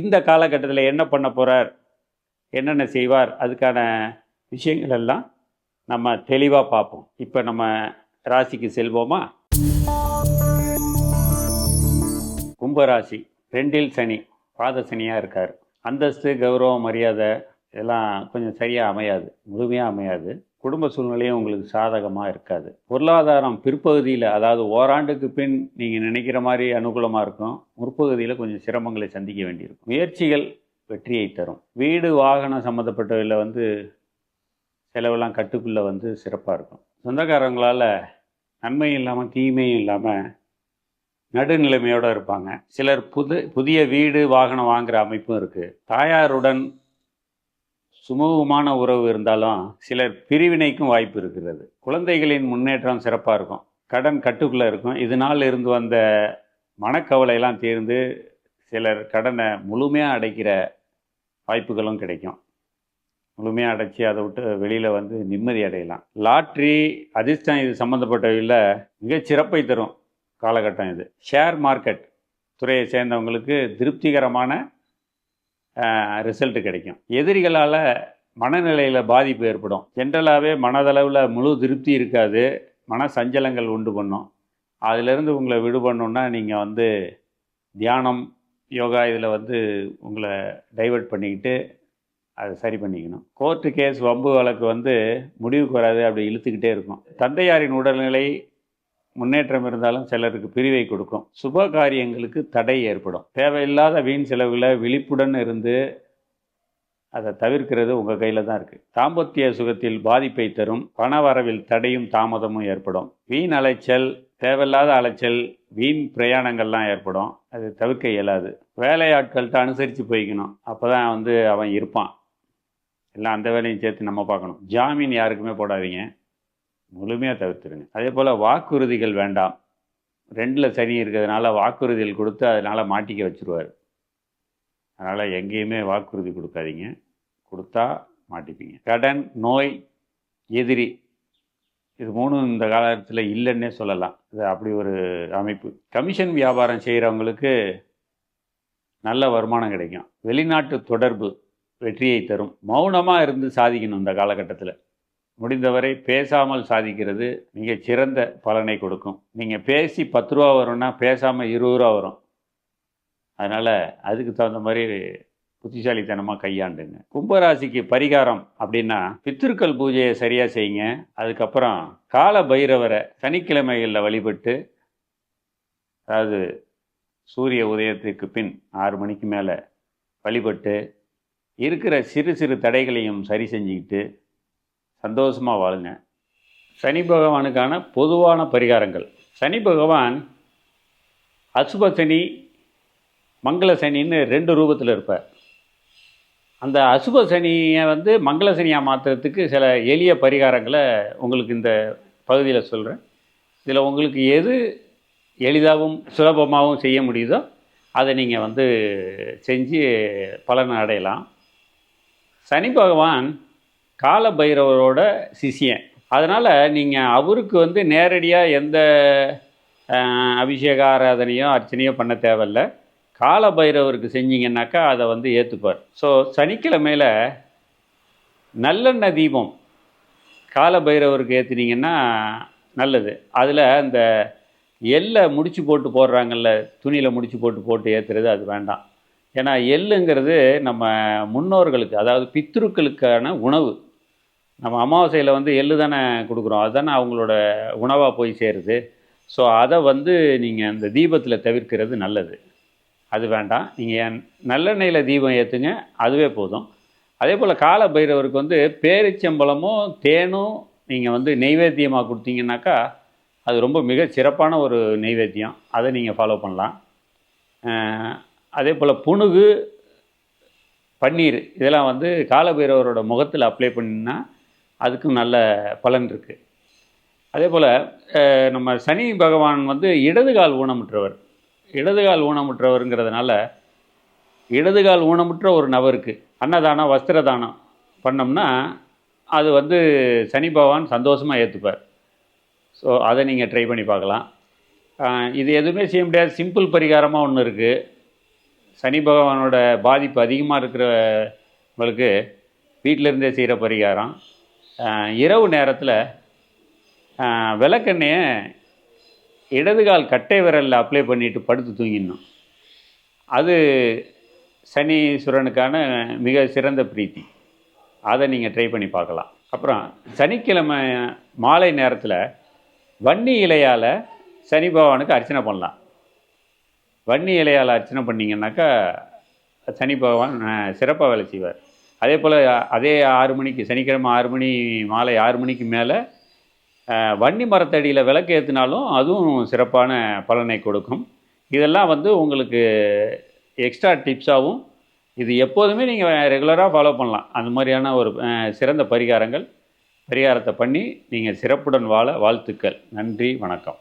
இந்த காலகட்டத்தில் என்ன பண்ண போகிறார் என்னென்ன செய்வார்? அதுக்கான விஷயங்கள் எல்லாம் நம்ம தெளிவாக பார்ப்போம். இப்போ நம்ம ராசிக்கு செல்வோமா? கும்பராசி ரெண்டில் சனி பாத சனியாக இருக்கார். அந்தஸ்து கௌரவம் மரியாதை இதெல்லாம் கொஞ்சம் சரியாக அமையாது முழுமையாக அமையாது. குடும்ப சூழ்நிலையும் உங்களுக்கு சாதகமாக இருக்காது. பொருளாதாரம் பிற்பகுதியில் அதாவது ஓராண்டுக்கு பின் நீங்கள் நினைக்கிற மாதிரி அனுகூலமாக இருக்கும். முற்பகுதியில் கொஞ்சம் சிரமங்களை சந்திக்க வேண்டியிருக்கும். முயற்சிகள் வெற்றியை தரும். வீடு வாகனம் சம்மந்தப்பட்டவையில் வந்து செலவெல்லாம் கட்டுக்குள்ளே வந்து சிறப்பாக இருக்கும். சொந்தக்காரங்களால் நன்மையும் இல்லாமல் தீமையும் இல்லாமல் நடுநிலைமையோடு இருப்பாங்க. சிலர் புது புதிய வீடு வாகனம் வாங்குகிற அமைப்பும் இருக்குது தாயாருடன் சுமூகமான உறவு இருந்தாலும் சிலர் பிரிவினைக்கும் வாய்ப்பு இருக்கிறது. குழந்தைகளின் முன்னேற்றம் சிறப்பாக இருக்கும். கடன் கட்டுக்குள்ளே இருக்கும். இதனால் இருந்து வந்த மனக்கவலையெல்லாம் தீர்ந்து சிலர் கடனை முழுமையாக அடைக்கிற வாய்ப்புகளும் கிடைக்கும். முழுமையாக அடைச்சி அதை விட்டு வெளியில் வந்து நிம்மதி அடையலாம். லாட்ரி அதிர்ஷ்டம் இது சம்மந்தப்பட்டவையில் மிக சிறப்பை தரும் காலகட்டம் இது. ஷேர் மார்க்கெட் துறையை சேர்ந்தவங்களுக்கு திருப்திகரமான ரிசல்ட் கிடைக்கும். எதிரிகளால் மனநிலையில் பாதிப்பு ஏற்படும். ஜென்ரலாகவே மனதளவில் முழு திருப்தி இருக்காது. மன சஞ்சலங்கள் உண்டு பண்ணும். அதிலிருந்து உங்களை விடுபடணுன்னா நீங்கள் வந்து தியானம் யோகா இதில் வந்து உங்களை டைவர்ட் பண்ணிக்கிட்டு அதை சரி பண்ணிக்கணும். கோர்ட்டு கேஸ் வம்பு வழக்கு வந்து முடிவுக்கு வராது அப்படி இழுத்துக்கிட்டே இருக்கும். தந்தையாரின் உடல்நிலை முன்னேற்றம் இருந்தாலும் சிலருக்கு பிரிவை கொடுக்கும். சுப காரியங்களுக்கு தடை ஏற்படும். தேவையில்லாத வீண் செலவில் விழிப்புடன் இருந்து அதை தவிர்க்கிறது உங்கள் கையில் தான் இருக்குது தாம்பத்திய சுகத்தில் பாதிப்பை தரும் பண வரவில் தடையும் தாமதமும் ஏற்படும். வீண் அலைச்சல் தேவையில்லாத அலைச்சல் வீண் பிரயாணங்கள்லாம் ஏற்படும். அது தவிர்க்க இயலாது. வேலையாட்கள்கிட்ட அனுசரித்து போய்க்கணும். அப்போ தான் வந்து அவன் இருப்பான். எல்லாம் அந்த வேலையும் சேர்த்து நம்ம பார்க்கணும். ஜாமீன் யாருக்குமே போடாதீங்க. முழுமையாக தவிர்த்துருங்க அதே போல் வாக்குறுதிகள் வேண்டாம். ரெண்டில் சனி இருக்கிறதுனால வாக்குறுதிகள் கொடுத்து அதனால் மாட்டிக்க வச்சுருவார். அதனால் எங்கேயுமே வாக்குறுதி கொடுக்காதீங்க. கொடுத்தா மாட்டிப்பீங்க. கடன் நோய் எதிரி இது மூணும் இந்த காலத்தில் இல்லைன்னே சொல்லலாம். இது அப்படி ஒரு அமைப்பு. கமிஷன் வியாபாரம் செய்கிறவங்களுக்கு நல்ல வருமானம் கிடைக்கும். வெளிநாட்டு தொடர்பு வெற்றியை தரும். மௌனமாக இருந்து சாதிக்கணும் இந்த காலகட்டத்தில். முடிந்தவரை பேசாமல் சாதிக்கிறது மிக சிறந்த பலனை கொடுக்கும். நீங்கள் பேசி பத்து ரூபா வரும்னா பேசாமல் இருபது ரூபா வரும். அதனால் அதுக்கு தகுந்த மாதிரி புத்திசாலித்தனமாக கையாண்டுங்க. கும்பராசிக்கு பரிகாரம் அப்படின்னா பித்திருக்கள் பூஜையை சரியாக செய்யுங்க. அதுக்கப்புறம் கால பைரவரை சனிக்கிழமைகளில் வழிபட்டு அதாவது சூரிய உதயத்துக்கு பின் ஆறு மணிக்கு மேலே வழிபட்டு இருக்கிற சிறு சிறு தடைகளையும் சரி செஞ்சுக்கிட்டு சந்தோஷமாக வாழுங்க. சனி பகவானுக்கான பொதுவான பரிகாரங்கள். சனி பகவான் அசுப சனி மங்கள சனின்னு ரெண்டு ரூபத்தில் இருப்பார். அந்த அசுப சனியை வந்து மங்கள சனியாக மாற்றுறதுக்கு சில எளிய பரிகாரங்களை உங்களுக்கு இந்த பகுதியில் சொல்கிறேன் இதில் உங்களுக்கு எது எளிதாகவும் சுலபமாகவும் செய்ய முடியுதோ அதை நீங்கள் வந்து செஞ்சு பலன் அடையலாம். சனி பகவான் கால பைரவரோட சிஷியன். அதனால் நீங்கள் அவருக்கு வந்து நேரடியாக எந்த அபிஷேக ஆராதனையோ அர்ச்சனையோ பண்ண தேவையில்ல. கால பைரவருக்கு செஞ்சீங்கன்னாக்கா அதை வந்து ஏற்றுப்பார் ஸோ சனிக்கிழமையில் நல்லெண்ணெய் தீபம் கால பைரவருக்கு ஏற்றுனீங்கன்னா நல்லது. அதில் அந்த எள்ளை முடிச்சு போட்டு போடுறாங்கல்ல துணியில் முடிச்சு போட்டு போட்டு ஏற்றுறது அது வேண்டாம். ஏன்னா எள்ளுங்கிறது நம்ம முன்னோர்களுக்கு அதாவது பித்ருக்களுக்கான உணவு. நம்ம அமாவாசையில் வந்து எள்ளு தானே கொடுக்குறோம். அதுதானே அவங்களோட உணவாக போய் சேருது. ஸோ அதை வந்து நீங்கள் அந்த தீபத்தில் தவிர்க்கிறது நல்லது. அது வேண்டாம். நீங்கள் நல்லெண்ணெயில் தீபம் ஏற்றுங்க அதுவே போதும். அதே போல் கால பைரவருக்கு வந்து பேரிச்சம்பழமும் தேனும் நீங்கள் வந்து நெய்வேத்தியமாக கொடுத்தீங்கன்னாக்கா அது ரொம்ப மிக சிறப்பான ஒரு நெய்வேத்தியம். அதை நீங்கள் ஃபாலோ பண்ணலாம். அதே போல் புணுகு பன்னீர் இதெல்லாம் வந்து காலபைரவரோட முகத்தில் அப்ளை பண்ணினா அதுக்கும் நல்ல பலன் இருக்குது அதே போல் நம்ம சனி பகவான் வந்து இடதுகால் ஊனமுற்றவர். இடதுகால் ஊனமுற்றவருங்கிறதுனால இடதுகால் ஊனமுற்ற ஒரு நபருக்கு அன்னதானம் வஸ்திரதானம் பண்ணோம்னா அது வந்து சனி பகவான் சந்தோஷமாக ஏற்றுப்பார் ஸோ அதை நீங்கள் ட்ரை பண்ணி பார்க்கலாம். இது எதுவுமே செய்ய முடியாது. சிம்பிள் பரிகாரமாக ஒன்று இருக்குது சனி பகவானோட பாதிப்பு அதிகமாக இருக்கிறவங்களுக்கு வீட்டிலேருந்தே செய்கிற பரிகாரம். இரவு நேரத்தில் விளக்கெண்ணையை இடதுகால் கட்டை விரலில் அப்ளை பண்ணிட்டு படுத்து தூங்கிடணும். அது சனீஸ்வரனுக்கான மிக சிறந்த பிரீத்தி. அதை நீங்கள் ட்ரை பண்ணி பார்க்கலாம். அப்புறம் சனிக்கிழமை மாலை நேரத்தில் வன்னி இலையால் சனி பகவானுக்கு அர்ச்சனை பண்ணலாம். வன்னி இலையால் அர்ச்சனை பண்ணிங்கன்னாக்கா சனி பகவான் சிறப்பாக வேலை செய்வார். அதே போல் அதே ஆறு மணிக்கு சனிக்கிழமை ஆறு மணி மாலை ஆறு மணிக்கு மேலே வன்னி மரத்தடியில் விளக்கு ஏற்றினாலும் அதுவும் சிறப்பான பலனை கொடுக்கும். இதெல்லாம் வந்து உங்களுக்கு எக்ஸ்ட்ரா டிப்ஸாகவும் இது எப்போதுமே நீங்கள் ரெகுலராக ஃபாலோ பண்ணலாம். அந்த மாதிரியான ஒரு சிறந்த பரிகாரங்கள் பரிகாரத்தை பண்ணி நீங்கள் சிறப்புடன் வாழ வாழ்த்துக்கள். நன்றி வணக்கம்.